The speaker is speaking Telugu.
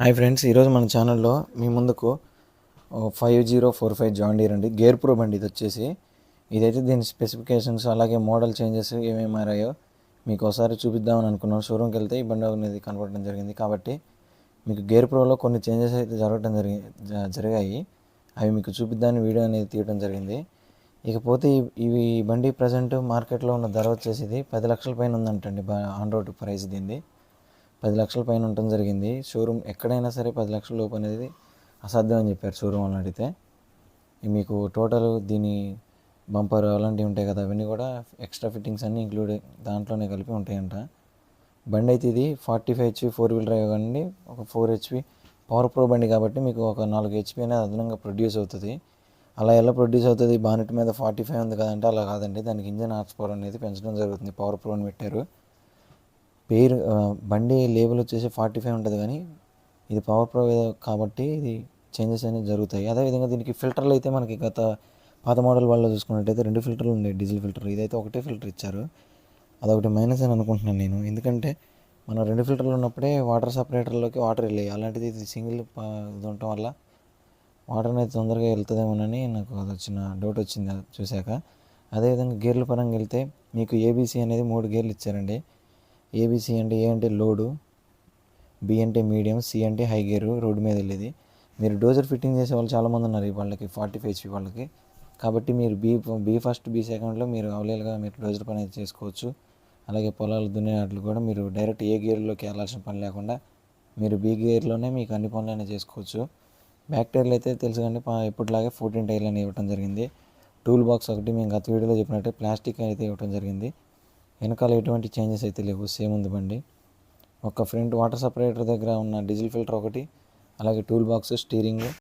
హాయ్ ఫ్రెండ్స్ ఈరోజు మన ఛానల్లో మీ ముందుకు five zero four five John Deere అండి గేర్ ప్రో బండి ఇది వచ్చేసి ఇదైతే దీని స్పెసిఫికేషన్స్ అలాగే మోడల్ చేంజెస్ ఏమేమి మారాయో మీకు ఒకసారి చూపిద్దామని అనుకున్నాం. షోరూమ్కి వెళ్తే ఈ బండి అనేది కనపడడం జరిగింది. కాబట్టి మీకు గేర్ ప్రోలో కొన్ని చేంజెస్ అయితే జరగడం జరిగి జరిగాయి. అవి మీకు చూపిద్దామని వీడియో అనేది తీయడం జరిగింది. ఇకపోతే ఇవి బండి ప్రజెంట్ మార్కెట్లో ఉన్న ధర వచ్చేసి ఇది పది లక్షల పైన ఉందంటండి ఆన్ రోడ్ ప్రైస్ దీన్ని పది లక్షల పైన ఉండటం జరిగింది. షోరూమ్ ఎక్కడైనా సరే పది లక్షల లోపు అనేది అసాధ్యం అని చెప్పారు షోరూమ్ వాళ్ళని అడిగితే. మీకు టోటల్ దీని బంపర్ అలాంటివి ఉంటాయి కదా అవన్నీ కూడా ఎక్స్ట్రా ఫిట్టింగ్స్ అన్నీ ఇంక్లూడ్ దాంట్లోనే కలిపి ఉంటాయంట. బండి అయితే ఇది forty five HP four wheel drive అండి. ఒక ఫోర్ హెచ్పి పవర్ ప్రో బండి కాబట్టి మీకు ఒక నాలుగు హెచ్పి అనేది అదనంగా ప్రొడ్యూస్ అవుతుంది. అలా ఎలా ప్రొడ్యూస్ అవుతుంది? బానెట్ మీద ఫార్టీ ఫైవ్ ఉంది కదంటే అలా కాదండి. దానికి ఇంజన్ హార్స్ పవర్ అనేది పెంచడం జరుగుతుంది. పవర్ ప్రో అని పెట్టారు. పేరు బండి లేబుల్ వచ్చేసి ఫార్టీ ఫైవ్ ఉంటుంది కానీ ఇది పవర్ ప్రో కాబట్టి ఇది చేంజెస్ అనేవి జరుగుతాయి. అదేవిధంగా దీనికి ఫిల్టర్లు అయితే మనకి గత పాత మోడల్ వాళ్ళు చూసుకున్నట్టయితే రెండు ఫిల్టర్లు ఉన్నాయి డీజిల్ ఫిల్టర్ ఇదైతే ఒకటే ఫిల్టర్ ఇచ్చారు. అదొకటి మైనస్ అని అనుకుంటున్నాను నేను. ఎందుకంటే మనం రెండు ఫిల్టర్లు ఉన్నప్పుడే వాటర్ సపరేటర్లోకి వాటర్ వెళ్ళాయి. అలాంటిది ఇది సింగిల్ ఇది ఉండటం వల్ల వాటర్ అనేది తొందరగా వెళ్తుందేమోనని నాకు అది వచ్చిన డౌట్ వచ్చింది చూశాక. అదేవిధంగా గేర్ల పరంగా వెళ్తే మీకు ఏబీసీ అనేది మూడు గేర్లు ఇచ్చారండి. ఏబీసీ అంటే ఏ అంటే లోడు బి అంటే మీడియం సి అంటే హై గేరు రోడ్డు మీద వెళ్ళేది. మీరు డోజర్ ఫిట్టింగ్ చేసే వాళ్ళు చాలామంది ఉన్నారు ఈ వాళ్ళకి ఫార్టీ ఫైవ్ హెచ్పి వాళ్ళకి. కాబట్టి మీరు బీ బీ ఫస్ట్ బీ సెకండ్లో మీరు అవలేలుగా మీరు డోజర్ పని అయితే చేసుకోవచ్చు. అలాగే పొలాలు దున్నే వాటిలో కూడా మీరు డైరెక్ట్ ఏ గేర్లోకి వెళ్ళాల్సిన పని లేకుండా మీరు బీ గేర్లోనే మీకు అన్ని పనులైనా చేసుకోవచ్చు. బ్యాక్ టైర్లు అయితే తెలుసు కానీ ఎప్పటిలాగే ఫోర్టీన్ టైర్లు అని ఇవ్వడం జరిగింది. టూల్ బాక్స్ ఒకటి మేము గత వీడియోలో చెప్పినట్టే ప్లాస్టిక్ అయితే ఇవ్వడం జరిగింది. వెనకాల ఎటువంటి చేంజెస్ అయితే లేవు. సేమ్ ఉంది బండి. ఒక ఫ్రంట్ వాటర్ సపరేటర్ దగ్గర ఉన్న డీజిల్ ఫిల్టర్ ఒకటి అలాగే టూల్ బాక్స్ స్టీరింగ్